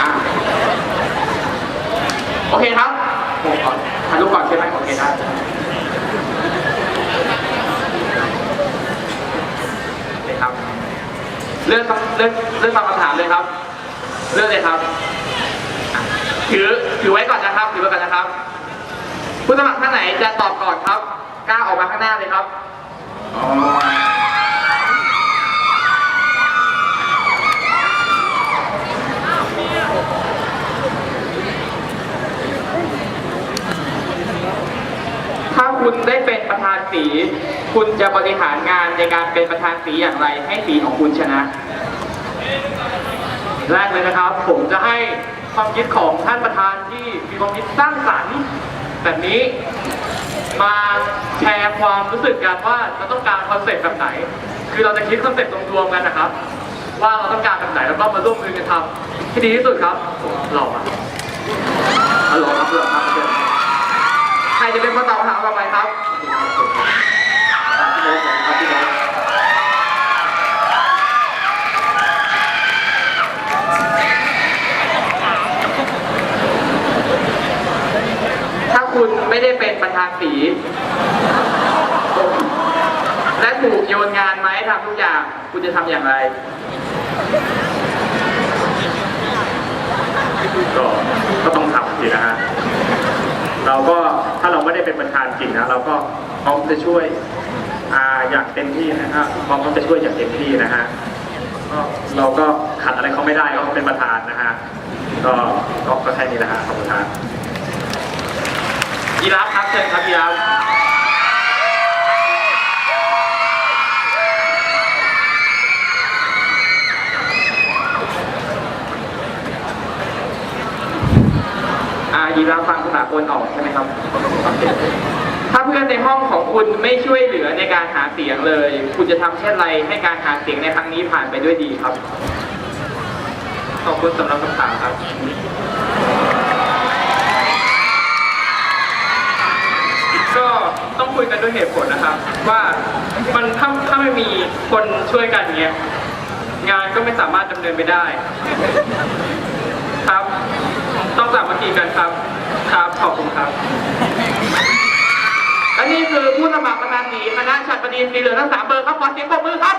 อะโอเคครับผมขอถ่ายรูปก่อนใช่ไหมโอเคได้โอเคครับ เลือกเลือกเลือกตามคำถามเลยครับ เลือกเลยครับ ถือ ถือไว้ก่อนนะครับ ถือไว้ก่อนนะครับ ผู้สมัครท่านไหนจะตอบก่อนครับ กล้าออกมาข้างหน้าเลยครับอ๋อถ้า คุณได้เป็นประธานสี คุณจะบริหารงานในการเป็นประธานสีอย่างไร ให้สีของคุณชนะ แรกเลยนะครับ ผมจะให้ความคิดของท่านประธานที่มีความคิดสร้างสรรค์แบบนี้มาแชร์ความรู้สึกกันว่าเราต้องการคอนเซ็ปต์แบบไหน คือเราจะคิดคอนเซ็ปต์รวมๆกันนะครับ ว่าเราต้องการแบบไหนแล้วก็มาร่วมมือกันทำให้ดีที่สุดครับเราอะฮัลโหลครับฮัลโหลครับเชิญใครจะเป็นคน ต่อไปครับพี่โน้ตครับพี่โน้ตถ้าคุณไม่ได้เป็นประธานสี และถูกโยนงานมาให้ทำทุกอย่าง คุณจะทำอย่างไรก็ก็ต้องทำสินะฮะเราก็ ได้เป็นประธานจริงนะเราก็พร้อมจะช่วยอ่าอยากเต็มที่นะครับพร้อมจะช่วยอย่างเต็มที่นะฮะก็เราก็ขัดอะไรเขาไม่ได้เขาเป็นประธานนะฮะก็ก็ก็แค่นี้แหละฮะขอบคุณครับยีราฟครับเชิญครับยีราฟ อ่ายีราฟฟังภาษากลออกใช่ไหมครับ ถ้าเพื่อนในห้องของคุณไม่ช่วยเหลือในการหาเสียงเลย คุณจะทำเช่นไรให้การหาเสียงในครั้งนี้ผ่านไปด้วยดีครับ ขอบคุณสำหรับคำถามครับก็ต้องคุยกันด้วยเหตุผลนะครับ ว่ามันถ้าถ้าไม่มีคนช่วยกันเงี้ยงานก็ไม่สามารถดำเนินไปได้ ครับ ต้องสามัคคีกันครับ ครับ ขอบคุณครับ และนี่คือผู้สมัครประธานสีคณะฉัตรบดีสีเหลืองทั้งสามเบอร์ครับ ขอเสียงปรบมือครับ